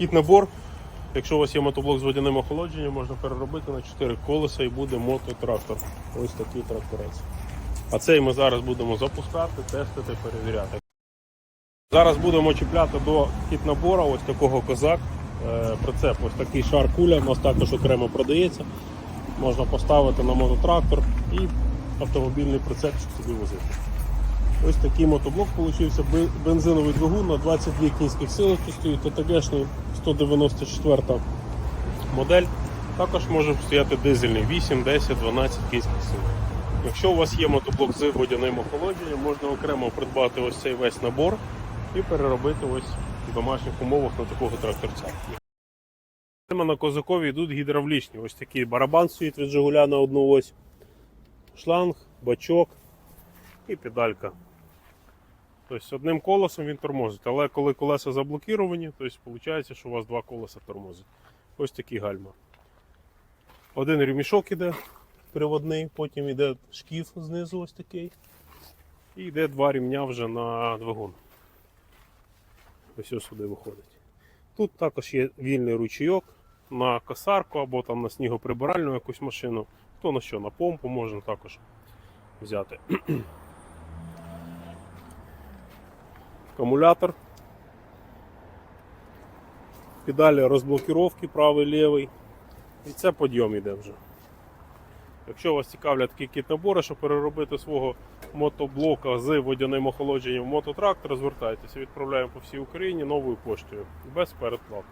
Кіт набор. Якщо у вас є мотоблок з водяним охолодженням, можна переробити на 4 колеса і буде мототрактор. Ось такий тракторець. А цей ми зараз будемо запускати, тестити, перевіряти. Зараз будемо чіпляти до кіт-набора ось такого козак. Е, Прицеп, ось такий шар куля, у нас також окремо продається. Можна поставити на мототрактор і автомобільний прицеп, щоб собі возити. Ось такий мотоблок получився. Бензиновий двигун на 22 кінських сили тут стоїть ТТГшний 194 модель. Також може стояти дизельний 8, 10, 12 кінських сил. Якщо у вас є мотоблок з водяним охолодженням, можна окремо придбати ось цей весь набор і переробити ось в домашніх умовах на такого тракторця. На козакові йдуть гідравлічні. Ось такий барабан стоїть від Жигуля на одну ось, шланг, бачок і педалька. Тобто одним колесом він тормозить, але коли колеса заблокіровані, то виходить, що у вас два колеса тормозить. Ось такі гальма. Один ремішок іде приводний, потім йде шкіф знизу ось такий. І йде два рівня вже на двигун. Ось ось сюди виходить. Тут також є вільний ручійок на косарку або там на снігоприбиральну якусь машину. То на що, на помпу можна також взяти. Акумулятор. Педалі розблокіровки правий лівий. І це подйом іде вже. Якщо вас цікавлять такі кіт-набори, щоб переробити свого мотоблока з водяним охолодженням мототрактор, звертайтеся, відправляємо по всій Україні новою поштою без передплат.